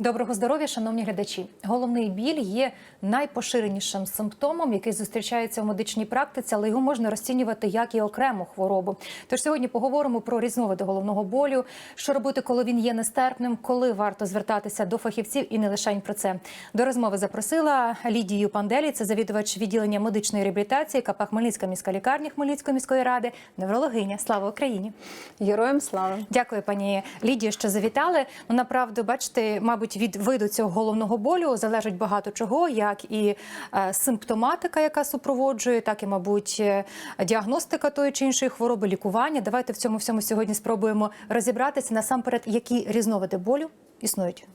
Доброго здоров'я, шановні глядачі. Головний біль є найпоширенішим симптомом, який зустрічається в медичній практиці, але його можна розцінювати як і окрему хворобу. Тож сьогодні поговоримо про різновиди головного болю, що робити, коли він є нестерпним, коли варто звертатися до фахівців і не лише про це. До розмови запросила Лідію Панделі, це завідувач відділення медичної реабілітації КП Хмельницька міська лікарня Хмельницької міської ради, неврологиня. Слава Україні! Героям слава. Дякую, пані Лідію, що завітали. Ну, направду, бачите, мабуть, від виду цього головного болю залежить багато чого, як і е, симптоматика, яка супроводжує, так і, мабуть, е, діагностика тої чи іншої хвороби, лікування. Давайте в цьому всьому сьогодні спробуємо розібратися насамперед, які різновиди болю існують.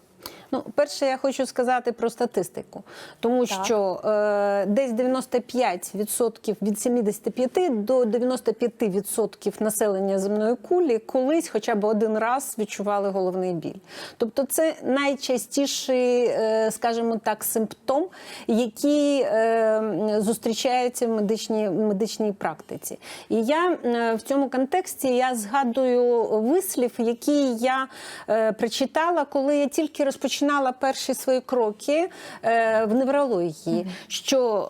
Ну, перше, я хочу сказати про статистику, тому Так. що е, десь 95% від 75 до 95% населення земної кулі колись хоча б один раз відчували головний біль. Тобто, це найчастіший, е, скажімо так, симптом, який е, зустрічається в медичній, медичній практиці. І я е, в цьому контексті я згадую вислів, який я е, прочитала, коли я тільки розпочинала перші свої кроки е, в неврології, що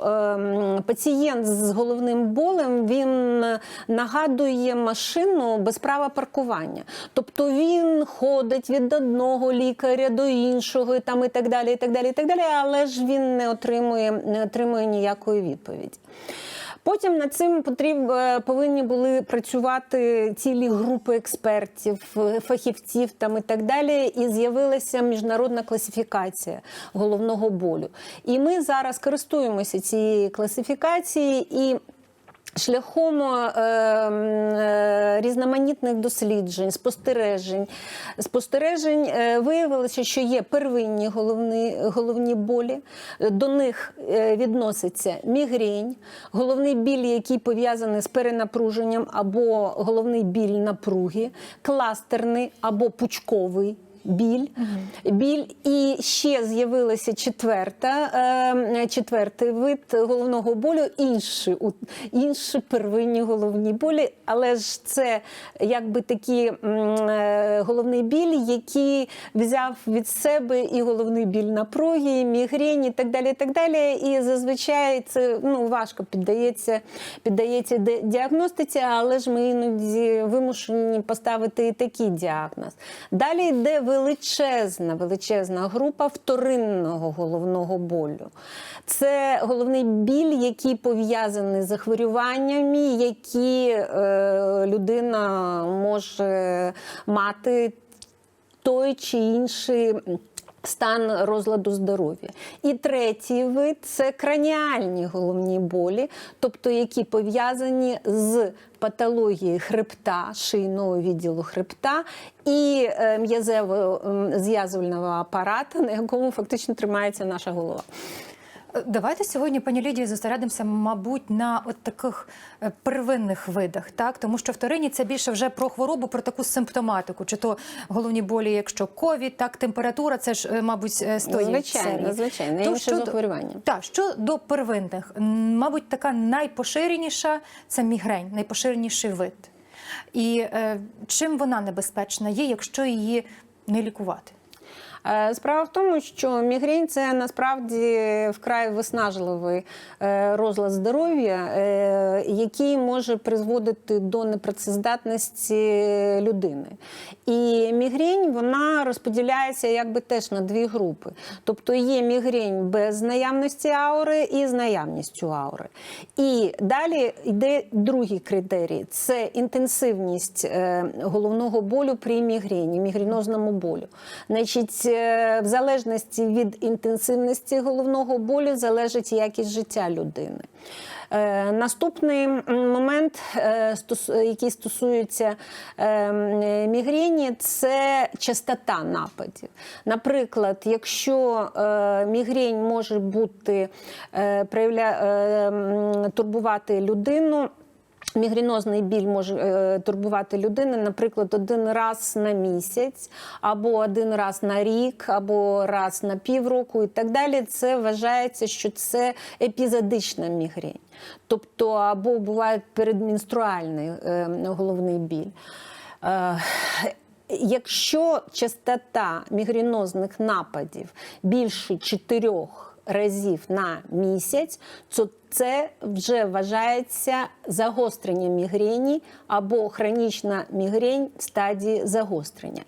е, пацієнт з головним болем він нагадує машину без права паркування. Тобто він ходить від одного лікаря до іншого, і там і так далі, і так далі, і так далі, але ж він не отримує, не отримує ніякої відповіді. Потім над цим потріб, е, повинні були працювати цілі групи експертів, е, фахівців там і так далі. І з'явилася міжнародна класифікація головного болю. І ми зараз користуємося цією класифікацією і. Шляхом е, е, різноманітних досліджень, спостережень, спостережень е, виявилося, що є первинні головні, головні болі. До них е, відноситься мігрень, головний біль, який пов'язаний з перенапруженням, або головний біль напруги, кластерний або пучковий біль. Біль і ще з'явилася четверта, е, четвертий вид головного болю, інші, інші первинні головні болі, але ж це якби такий м, е, головний біль, який взяв від себе і головний біль напруги, і мігрень, і так далі. І так далі. І зазвичай це ну, важко піддається, піддається діагностиці, але ж ми іноді вимушені поставити і такий діагноз. Далі йде величезна, величезна група вторинного головного болю. Це головний біль, який пов'язаний з захворюваннями, які е, людина може мати той чи інший. Стан розладу здоров'я. І третій вид це краніальні головні болі, тобто які пов'язані з патологією хребта, шийного відділу хребта і е, м'язево-зв'язувального апарата, на якому фактично тримається наша голова. Давайте сьогодні, пані Лідії, зосередимося, мабуть, на от таких е, первинних видах, так тому що вторинні це більше вже про хворобу, про таку симптоматику, чи то головні болі, якщо ковід, так температура, це ж, е, мабуть, е, з тої Звичайно, звичайно, То інше щодо- захворювання. Так, що до первинних, мабуть, така найпоширеніша це мігрень, найпоширеніший вид. І е, чим вона небезпечна є, якщо її не лікувати? Е, Справа в тому, що мігрень це насправді вкрай виснажливий е, розлад здоров'я, е, який може призводити до непрацездатності людини. І мігрень вона розподіляється якби теж на дві групи. Тобто є мігрень без наявності аури і з наявністю аури. І далі йде другий критерій це інтенсивність головного болю при мігрені, мігренозному болю. Значить, в залежності від інтенсивності головного болю залежить якість життя людини. Е, Наступний момент, е, який стосується е, мігрені, це частота нападів. Наприклад, якщо е, мігрень може бути е, проявля- е, турбувати людину. Мігренозний біль може е, турбувати людину, наприклад, один раз на місяць, або один раз на рік, або раз на півроку і так далі. Це вважається, що це епізодична мігрень. Тобто, або буває передменструальний е, головний біль. Е, якщо частота мігренозних нападів більше чотирьох разів на місяць, то це вже вважається загострення мігрені або хронічна мігрень в стадії загострення.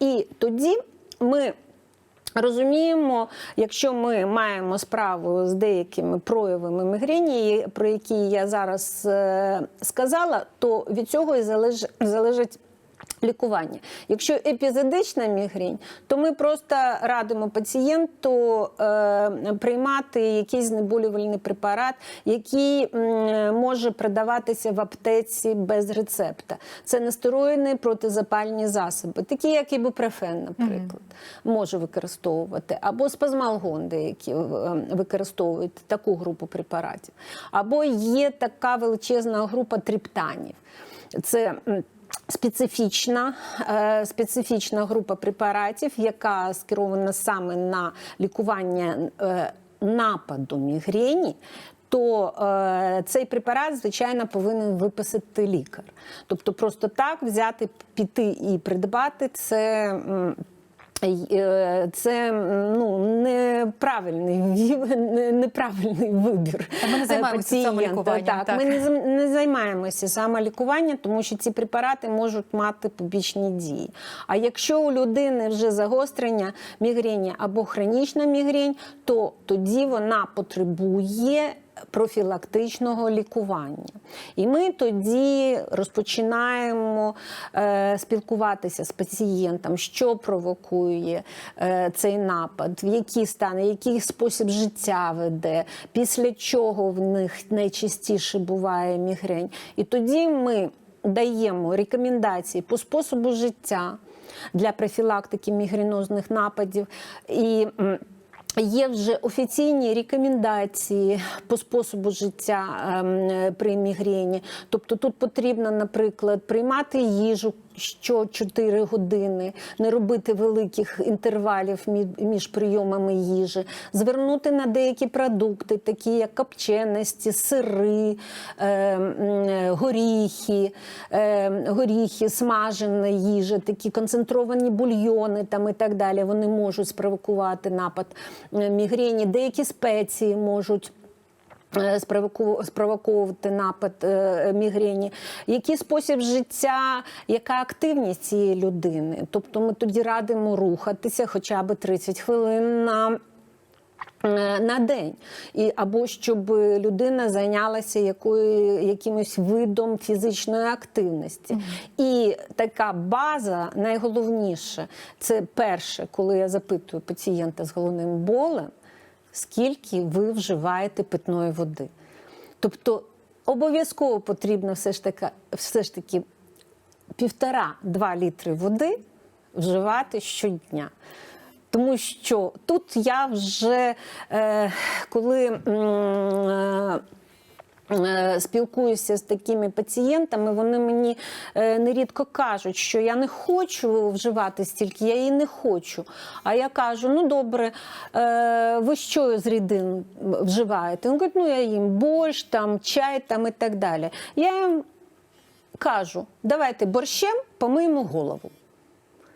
І тоді ми Розуміємо, якщо ми маємо справу з деякими проявами мігрені, про які я зараз е, сказала, то від цього і залежить. Лікування. Якщо епізодична мігрень, то ми просто радимо пацієнту е, приймати якийсь знеболювальний препарат, який м, може продаватися в аптеці без рецепта. Це нестероїдні протизапальні засоби, такі як ібупрофен, наприклад, може використовувати, або спазмалгон, деякі е, використовують таку групу препаратів. Або є така величезна група триптанів. Це Специфічна, е, специфічна група препаратів, яка скерована саме на лікування е, нападу мігрені, то е, цей препарат, звичайно, повинен виписати лікар. Тобто, просто так взяти, піти і придбати це. Е, Це ну неправильний неправильний вибір. Ми не е, займаємося самолікуванням, Так, так. ми не не займаємося самолікуванням, тому що ці препарати можуть мати побічні дії. А якщо у людини вже загострення мігрені або хронічна мігрень, то тоді вона потребує. Профілактичного лікування. І ми тоді розпочинаємо е, спілкуватися з пацієнтом, що провокує е, цей напад, в які стани, який спосіб життя веде, після чого в них найчастіше буває мігрень. І тоді ми даємо рекомендації по способу життя для профілактики мігренозних нападів. І Є вже офіційні рекомендації по способу життя ем, при мігрені. Тобто тут потрібно, наприклад, приймати їжу що 4 години, не робити великих інтервалів між прийомами їжі, звернути на деякі продукти, такі як копченості, сири, е, горіхи, е, горіхи, смажена їжа, такі концентровані бульйони там і так далі. Вони можуть спровокувати напад е, мігрені. Деякі спеції можуть. Е, спровоковувати напад е, мігрені, який спосіб життя, яка активність цієї людини. Тобто ми тоді радимо рухатися хоча б 30 хвилин на е, на день, і або щоб людина зайнялася якою, якимось видом фізичної активності. І така база найголовніше це перше, коли я запитую пацієнта з головним болем, скільки ви вживаєте питної води. Тобто обов'язково потрібно все ж таки, все ж таки півтора-два літри води вживати щодня. Тому що тут я вже е, коли. е, Спілкуюся з такими пацієнтами, вони мені е, нерідко кажуть, що я не хочу вживати стільки, я її не хочу. А я кажу: ну добре, е, ви що з рідин вживаєте? Він говорить, ну я їм борщ, там, чай там, і так далі. Я їм кажу, давайте борщем помиємо голову.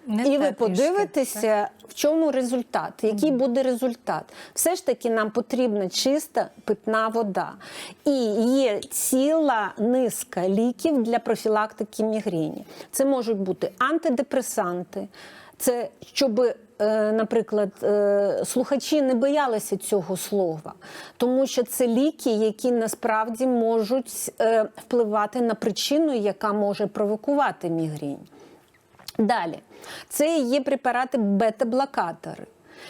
Не І ви подивитеся, в чому результат, який буде результат. Все ж таки нам потрібна чиста питна вода. І є ціла низка ліків для профілактики мігрені. Це можуть бути антидепресанти, це щоб. е, Наприклад, е, слухачі не боялися цього слова, тому що це ліки, які насправді можуть е, впливати на причину, яка може провокувати мігрень. Далі, це є препарати бета-блокатори,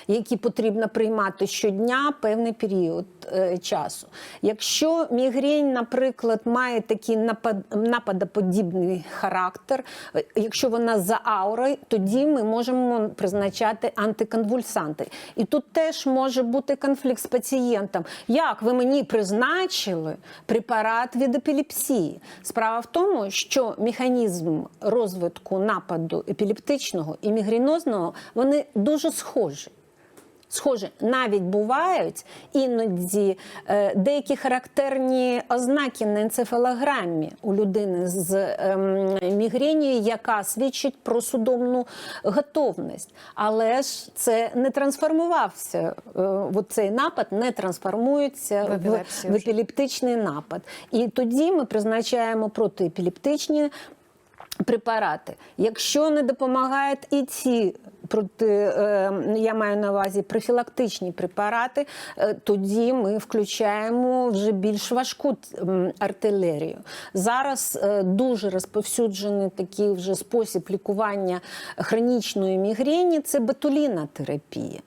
які потрібно приймати щодня певний період е, часу. Якщо мігрень, наприклад, має такий напад, нападоподібний характер, е, якщо вона за аурою, тоді ми можемо призначати антиконвульсанти. І тут теж може бути конфлікт з пацієнтом. Як ви мені призначили препарат від епілепсії? Справа в тому, що механізм розвитку нападу епілептичного і мігренозного вони дуже схожі. Схоже, навіть бувають іноді е, деякі характерні ознаки на енцефалограмі у людини з ем, мігренією, яка свідчить про судомну готовність. Але ж це не трансформувався. Е, от цей напад не трансформується В в, в епілептичний напад. І тоді ми призначаємо протиепілептичні препарати. Якщо не допомагають і ці проти, е, я маю на увазі профілактичні препарати, е, тоді ми включаємо вже більш важку артилерію. Зараз е, дуже розповсюджений такий вже спосіб лікування хронічної мігрені це ботулінотерапія.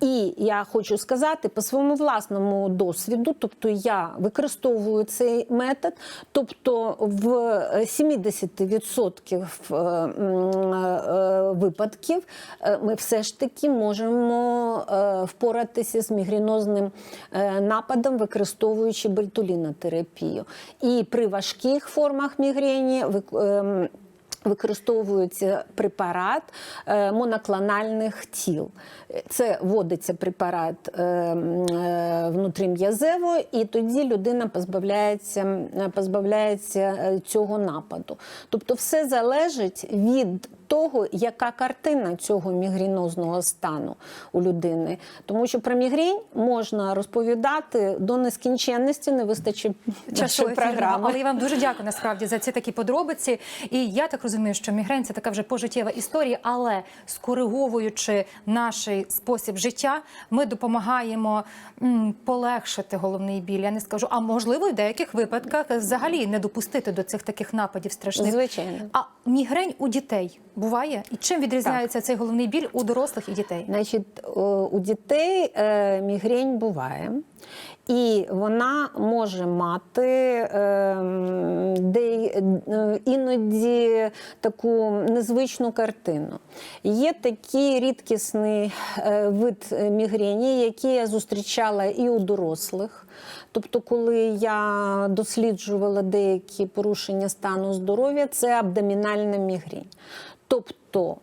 І я хочу сказати по своєму власному досвіду, тобто я використовую цей метод, тобто в 70% е, м, е, випадків ми все ж таки можемо е, впоратися з мігренозним е, нападом, використовуючи бальтулінотерапію. І при важких формах мігрені ем, Використовується препарат е, моноклональних тіл. Це вводиться препарат е, м, е, внутрім'язево, і тоді людина позбавляється, позбавляється е, цього нападу. Тобто, все залежить від того, яка картина цього мігренозного стану у людини. Тому що про мігрень можна розповідати до нескінченності, не вистачить часу програми. Але я вам дуже дякую насправді за ці такі подробиці. І я так розумію, що мігрень це така вже пожиттєва історія, але скориговуючи наш спосіб життя, ми допомагаємо м, полегшити головний біль. Я не скажу, а можливо, в деяких випадках взагалі не допустити до цих таких нападів страшних. Звичайно. А мігрень у дітей буває? І чим відрізняється цей головний біль у дорослих і дітей? Значить, у дітей е, мігрень буває. І вона може мати е, де, е, іноді таку незвичну картину. Є такий рідкісний е, вид мігрені, який я зустрічала і у дорослих. Тобто, коли я досліджувала деякі порушення стану здоров'я, це абдомінальна мігрень. Тобто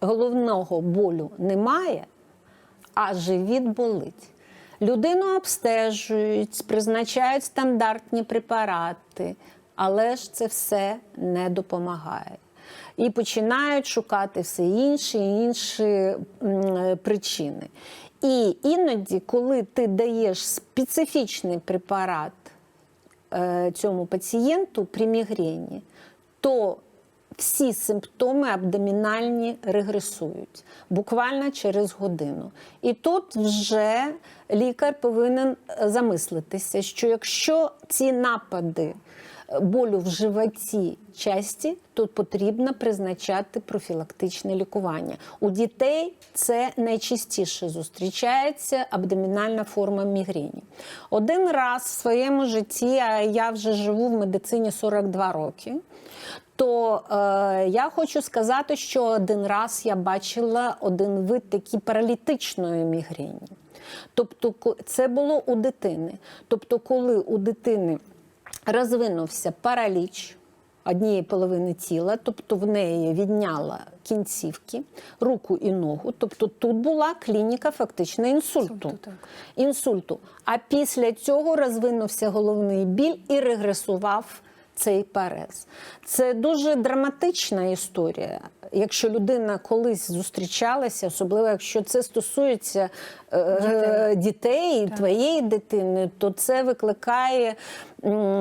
головного болю немає, а живіт болить. Людину обстежують, призначають стандартні препарати, але ж це все не допомагає. І починають шукати все інші і інші причини. І іноді, коли ти даєш специфічний препарат е, цьому пацієнту при мігрені, то всі симптоми абдомінальні регресують буквально через годину. І тут вже лікар повинен е, замислитися, що якщо ці напади е, болю в животі часті, то потрібно призначати профілактичне лікування. У дітей це найчастіше зустрічається абдомінальна форма мігрені. Один раз в своєму житті, а я вже живу в медицині 42 роки. То е, я хочу сказати, що один раз я бачила один вид такі паралітичної мігрені. Тобто, це було у дитини. Тобто, коли у дитини розвинувся параліч однієї половини тіла, тобто в неї відняла кінцівки, руку і ногу. Тобто тут була клініка фактично інсульту. Інсульту. А після цього розвинувся головний біль і регресував цей парез. Це дуже драматична історія. Якщо людина колись зустрічалася, особливо якщо це стосується е, дітей, твоєї дитини, то це викликає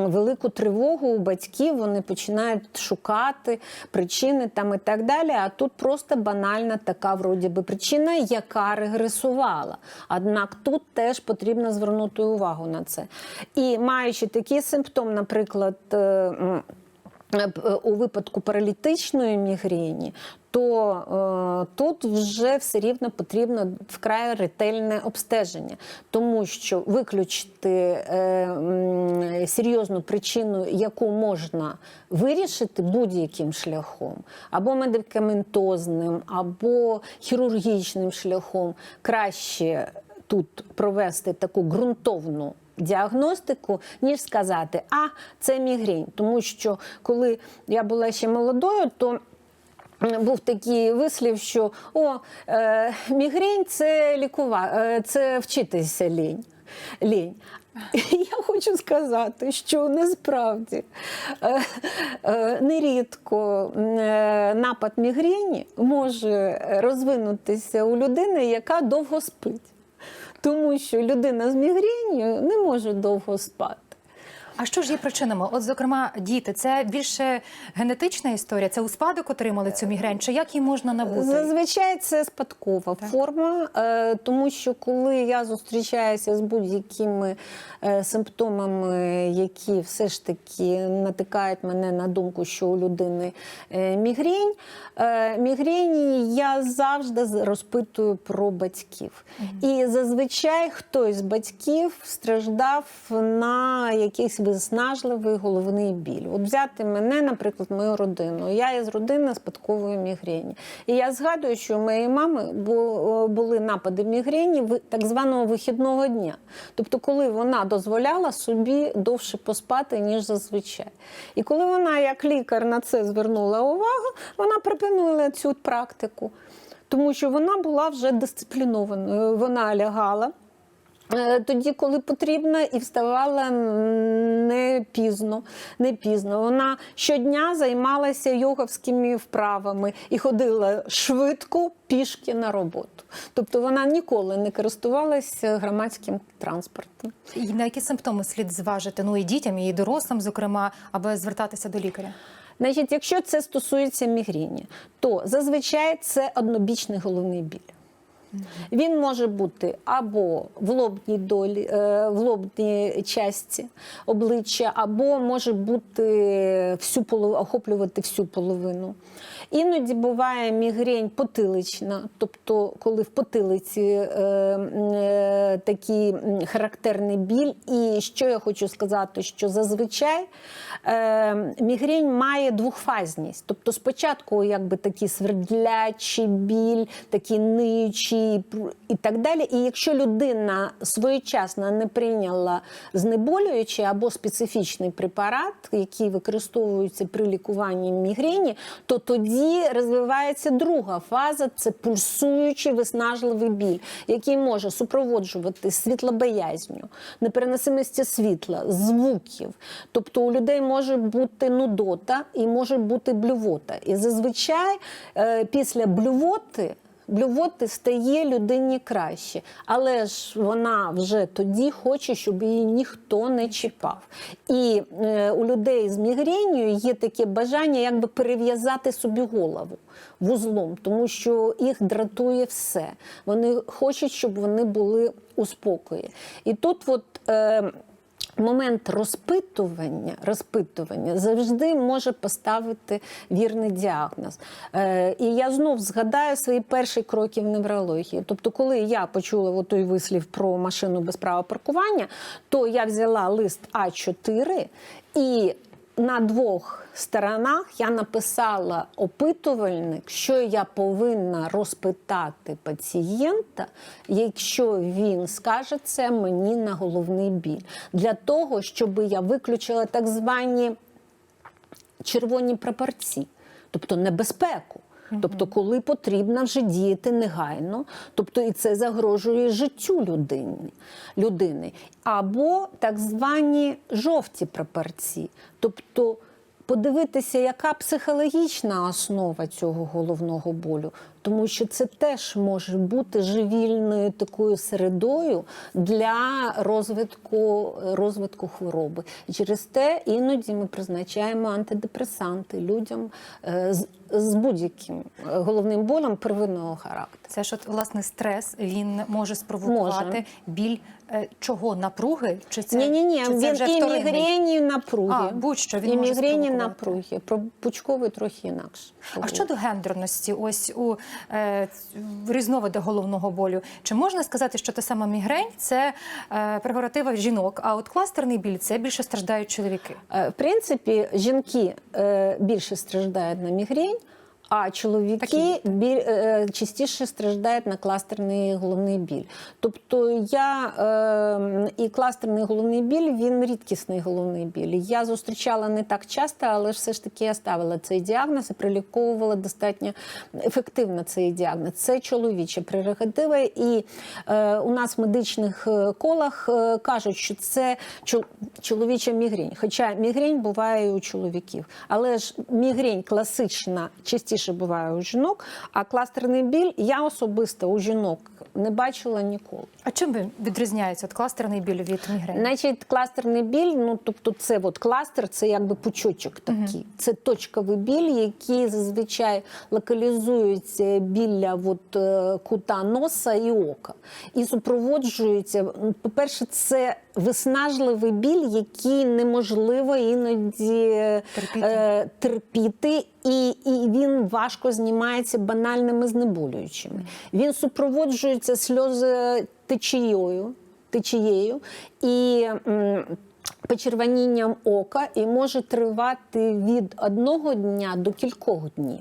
велику тривогу у батьків. Вони починають шукати причини там і так далі. А тут просто банальна така вроді би причина, яка регресувала. Однак тут теж потрібно звернути увагу на це. І маючи такий симптом, наприклад. Е, е, у випадку паралітичної мігрені, то е, тут вже все рівно потрібно вкрай ретельне обстеження, тому що виключити е, серйозну причину, яку можна вирішити будь-яким шляхом, або медикаментозним, або хірургічним шляхом, краще тут провести таку ґрунтовну діагностику, ніж сказати, а це мігрень. Тому що коли я була ще молодою, то був такий вислів, що о, е, мігрень це лікува, е, це вчитися лінь. лінь. Я хочу сказати, що насправді е, е, нерідко е, напад мігрені може розвинутися у людини, яка довго спить. Тому що людина з мігренью не може довго спати. А що ж є причинами? От, зокрема, діти, це більше генетична історія, це у спадок отримали цю мігрень, чи як її можна набути? Зазвичай це спадкова форма, е, тому що коли я зустрічаюся з будь-якими е, симптомами, які все ж таки натикають мене на думку, що у людини е, мігрень, е, я завжди розпитую про батьків. І зазвичай хтось з батьків страждав на якийсь виснажливий головний біль. От взяти мене, наприклад, мою родину. Я із родини спадкової мігрені. І я згадую, що у моєї мами були напади мігрені так званого вихідного дня. Тобто, коли вона дозволяла собі довше поспати, ніж зазвичай. І коли вона, як лікар, на це звернула увагу, вона припинила цю практику. Тому що вона була вже дисциплінованою. Вона лягала тоді, коли потрібно, і вставала не пізно. Не пізно. Вона щодня займалася йоговськими вправами і ходила швидко пішки на роботу. Тобто вона ніколи не користувалася громадським транспортом. І на які симптоми слід зважити? Ну і дітям, і дорослим, зокрема, аби звертатися до лікаря? Значить, якщо це стосується мігрені, то зазвичай це однобічний головний біль. Він може бути або в лобній долі, е, в лобній часті обличчя, або може бути всю полов- охоплювати всю половину. Іноді буває мігрень потилична, тобто коли в потилиці е, е, такий характерний біль. І що я хочу сказати, що зазвичай е, мігрень має двохфазність. Тобто спочатку якби такий свердлячий біль, такий ниючий і так далі. І якщо людина своєчасно не прийняла знеболюючий або специфічний препарат, який використовується при лікуванні мігрені, то тоді розвивається друга фаза це пульсуючий виснажливий біль, який може супроводжувати світлобоязню, непереносимості світла, звуків. Тобто у людей може бути нудота і може бути блювота. І зазвичай е, після блювоти. Блювоти стає людині краще, але ж вона вже тоді хоче, щоб її ніхто не чіпав. І е, у людей з мігренію є таке бажання якби перев'язати собі голову вузлом, тому що їх дратує все. Вони хочуть, щоб вони були у спокої. І тут от. Е, Момент розпитування, розпитування завжди може поставити вірний діагноз. Е, і я знов згадаю свої перші кроки в неврології. Тобто, коли я почула той вислів про машину без права паркування, то я взяла лист А4 і на двох сторонах я написала опитувальник, що я повинна розпитати пацієнта, якщо він скаже це мені на головний біль, для того, щоб я виключила так звані червоні прапорці, тобто небезпеку. Тобто, коли потрібно вже діяти негайно, тобто і це загрожує життю людини, людини. Або так звані жовті прапорці, тобто подивитися, яка психологічна основа цього головного болю, тому що це теж може бути живільною такою середою для розвитку, розвитку хвороби. І через те іноді ми призначаємо антидепресанти людям е, з, з будь-яким е, головним болем первинного характеру. Це ж от власне стрес він може спровокувати Може. біль е, чого напруги? Чи це Ні, ні, ні, чи це він вже і мігрені напруги. А, будь-що він і може мігрені напруги. Про пучковий трохи інакше. А щодо гендерності, ось у е, різновиди головного болю, чи можна сказати, що та сама мігрень це е, прерогатива жінок, а от кластерний біль це більше страждають чоловіки? Е, В принципі, жінки е, більше страждають на мігрень, А чоловіки біль, е, частіше страждають на кластерний головний біль. Тобто я е, і кластерний головний біль він рідкісний головний біль. Я зустрічала не так часто, але все ж таки я ставила цей діагноз і приліковувала достатньо ефективно цей діагноз. Це чоловіча прерогатива. І е, у нас в медичних е, колах е, кажуть, що це чоловіча мігрень. Хоча мігрень буває і у чоловіків. Але ж мігрень класична частіше буває у жінок, а кластерний біль я особисто у жінок не бачила ніколи. А чим він відрізняється от кластерний біль від мігрені? Значить, кластерний біль, ну тобто, це от кластер, це якби пучочок такий. Це точковий біль, який зазвичай локалізується біля от, е, кута носа і ока. І супроводжується, ну, по-перше, це виснажливий біль, який неможливо іноді е, Терпіти. е, терпіти, і, і він важко знімається банальними знеболюючими. Він супроводжується сльозотечією, течією і м, почервонінням ока, і може тривати від одного дня до кількох днів.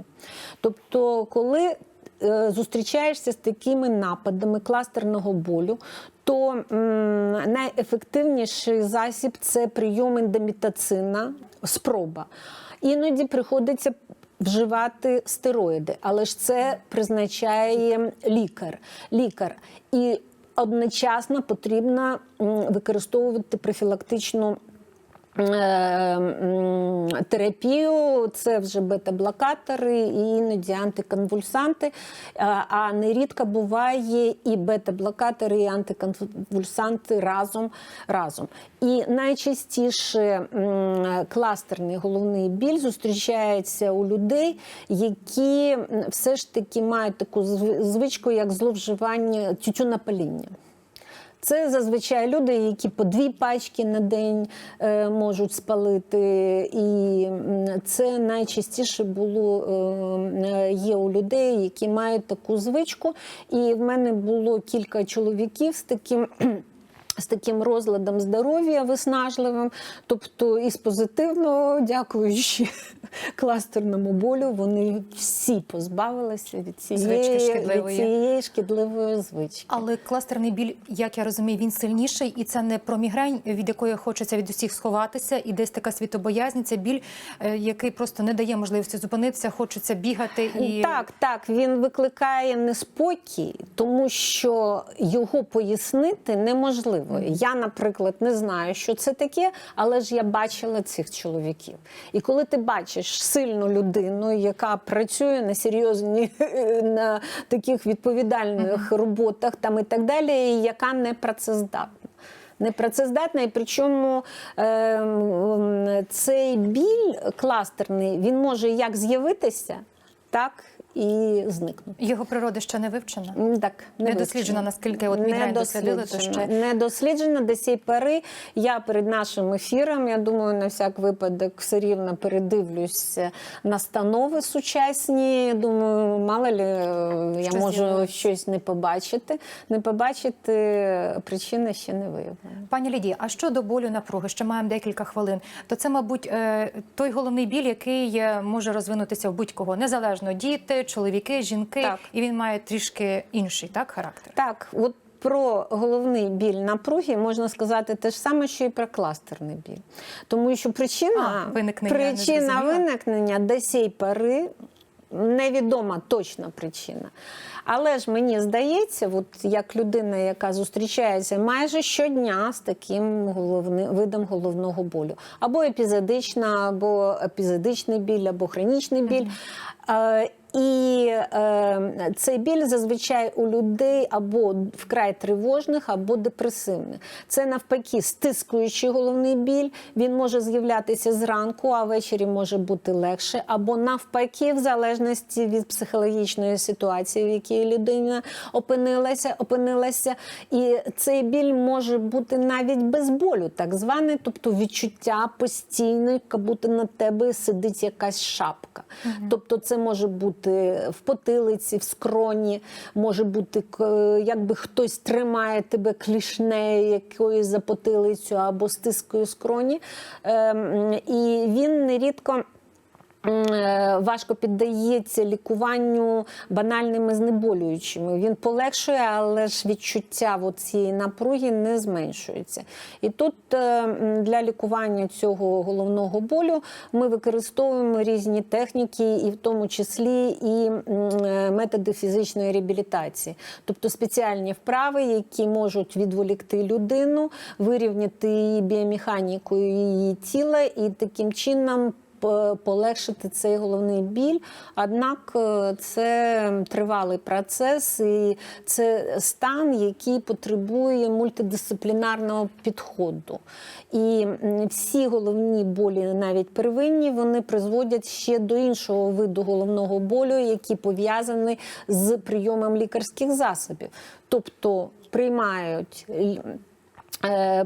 Тобто, коли е, зустрічаєшся з такими нападами кластерного болю, то найефективніший засіб це прийом ендомітацина, спроба. Іноді приходиться вживати стероїди, але ж це призначає лікар. лікар. І одночасно потрібно використовувати профілактичну терапію, це вже бета-блокатори і іноді антиконвульсанти. А- А нерідко буває і бета-блокатори, і антиконвульсанти разом. разом. І найчастіше кластерний головний біль зустрічається у людей, які все ж таки мають таку звичку, як зловживання тютюнопаління. Це зазвичай люди, які по дві пачки на день е, можуть спалити, і це найчастіше було е, є у людей, які мають таку звичку. І в мене було кілька чоловіків з таким. З таким розладом здоров'я виснажливим, тобто із позитивного, дякуючи кластерному болю, вони всі позбавилися від цієї, Звички від шкідливої. цієї шкідливої звички. Але кластерний біль, як я розумію, він сильніший, і це не про мігрень, від якої хочеться від усіх сховатися, і десь така світобоязнь, це біль, е, який просто не дає можливості зупинитися, хочеться бігати і Так, так, він викликає неспокій, тому що його пояснити неможливо. Я, наприклад, не знаю, що це таке, але ж я бачила цих чоловіків. І коли ти бачиш сильну людину, яка працює на серйозні на таких відповідальних роботах, там і так далі, і яка не працездатна. Непрацездатна, і причому е, цей біль кластерний він може як з'явитися, так і зникнути. його природа ще не вивчена. Так, Не вивчено. досліджено, наскільки от мігрень дослідили, то ще- не досліджено до сієї пори. Я перед нашим ефіром, я думаю, на всяк випадок все рівно передивлюся настанови сучасні. Думаю, мало ли е, я Що можу з'явилось? щось не побачити. Не побачити причина ще не виявлена. Пані Лідія, а щодо болю напруги, ще маємо декілька хвилин. То це, мабуть, е, той головний біль, який е, може розвинутися в будь-кого, незалежно діти, чоловіки, жінки, Так. і він має трішки інший так характер. Так, от про головний біль напруги можна сказати те ж саме, що і про кластерний біль. Тому що причина, А, виникнення, причина виникнення до сей пори невідома точна причина. Але ж мені здається, от як людина, яка зустрічається майже щодня з таким головним видом головного болю, або епізодична, або епізодичний біль, або хронічний біль. Е, і е, цей біль зазвичай у людей або вкрай тривожних, або депресивних. Це навпаки стискуючий головний біль. Він може з'являтися зранку, а ввечері може бути легше, або навпаки, в залежності від психологічної ситуації, в якій людина опинилася, опинилася. І цей біль може бути навіть без болю, так званий, тобто відчуття постійне, як будто на тебе сидить якась шапка. Тобто, це може бути в потилиці, в скроні, може бути якби хтось тримає тебе клішнею якоюсь за потилицю або стискою скроні. Ем, І він нерідко. Е, важко піддається лікуванню банальними знеболюючими. Він полегшує, але ж відчуття цієї напруги не зменшується. І тут е, для лікування цього головного болю ми використовуємо різні техніки, і в тому числі і е, методи фізичної реабілітації, тобто спеціальні вправи, які можуть відволікти людину, вирівняти її біомеханіку її тіла і таким чином полегшити цей головний біль. Однак е, це тривалий процес, і це стан, який потребує мультидисциплінарного підходу. І всі головні болі, навіть первинні, вони призводять ще до іншого виду головного болю, який пов'язаний з прийомом лікарських засобів. Тобто приймають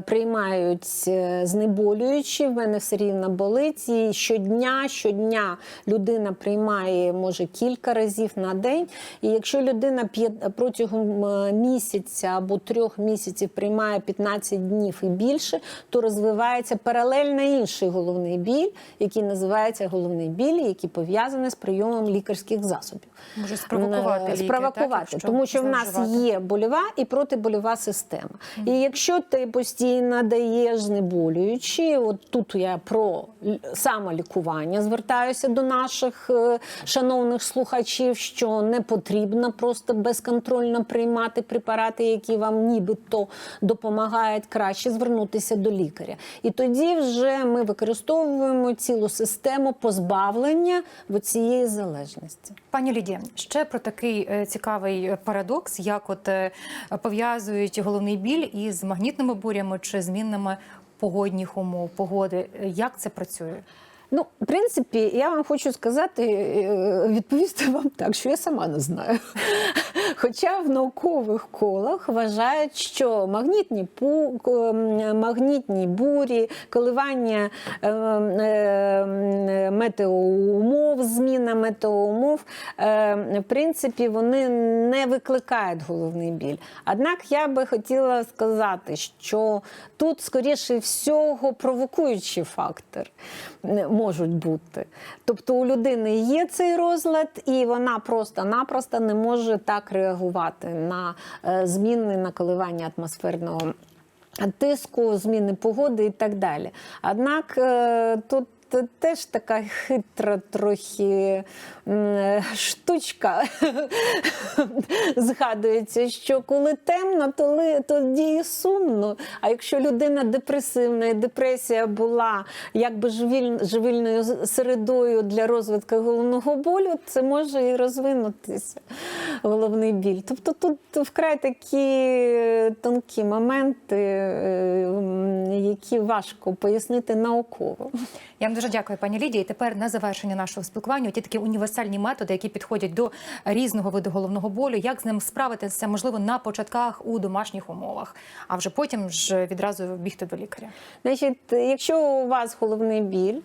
Приймають е, знеболюючі, в мене все рівно болить. І щодня, щодня людина приймає може кілька разів на день. І якщо людина протягом е, місяця або трьох місяців приймає 15 днів і більше, то розвивається паралельно інший головний біль, який називається головний біль, який пов'язаний з прийомом лікарських засобів. Може спровокувати Е, ліки, спровокувати, так, тому що в нас є больова і протибольова система. І якщо ти постійно даєш знеболюючі, от тут я про самолікування звертаюся до наших е, шановних слухачів, що не потрібно просто безконтрольно приймати препарати, які вам нібито допомагають краще звернутися до лікаря. І тоді вже ми використовуємо цілу систему позбавлення цієї залежності. Пані Лідія, ще про такий е, цікавий парадокс, як от е, пов'язують головний біль із магнітними бурями чи змінними погодних умов, погоди. Як це працює? Ну, в принципі, я вам хочу сказати, е, відповісти вам так, що я сама не знаю. Хоча в наукових колах вважають, що магнітні пу, магнітні бурі, коливання е, е, метеоумов, зміна метеоумов, е, в принципі, вони не викликають головний біль. Однак я би хотіла сказати, що тут, скоріше всього, провокуючий фактор можуть бути. Тобто у людини є цей розлад, і вона просто-напросто не може так реагувати на е, зміни на коливання атмосферного тиску, зміни погоди і так далі. Однак е, тут теж така хитра трохи штучка згадується, що коли темно, то тоді і сумно. А якщо людина депресивна і депресія була якби живіль- живильною з- середою для розвитку головного болю, це може і розвинутися головний біль. Тобто тут вкрай такі тонкі моменти, е, які важко пояснити науково. Я дуже дякую, пані Лідія. І тепер на завершення нашого спілкування ті такі універсальні методи, які підходять до різного виду головного болю. Як з ним справитися, можливо, на початках у домашніх умовах, а вже потім ж відразу бігти до лікаря. Значить, якщо у вас головний біль,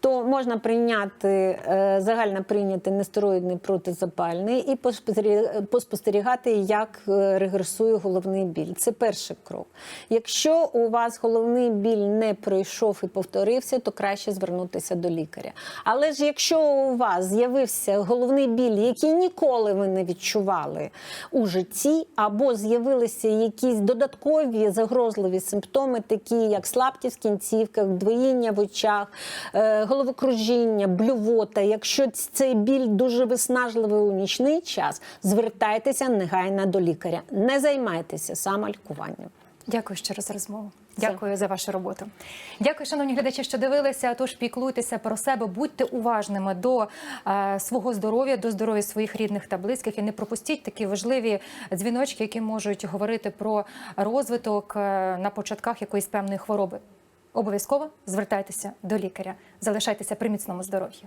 то можна прийняти е, загально прийняти нестероїдний протизапальний і поспостері- поспостерігати, як е, регресує головний біль. Це перший крок. Якщо у вас головний біль не пройшов і повторився, то краще звернутися до лікаря. Але ж якщо у вас з'явився головний біль, який ніколи ви не відчували у житті, або з'явилися якісь додаткові загрозливі симптоми, такі як слабкість в кінцівках, двоїння в очах, е, головокружіння, блювота. Якщо цей біль дуже виснажливий у нічний час, звертайтеся негайно до лікаря. Не займайтеся самолікуванням. Дякую ще раз за розмову. Дякую за вашу роботу. Дякую, шановні глядачі, що дивилися. Тож піклуйтеся про себе, будьте уважними до е, свого здоров'я, до здоров'я своїх рідних та близьких і не пропустіть такі важливі дзвіночки, які можуть говорити про розвиток е, на початках якоїсь певної хвороби. Обов'язково звертайтеся до лікаря, залишайтеся при міцному здоров'ї.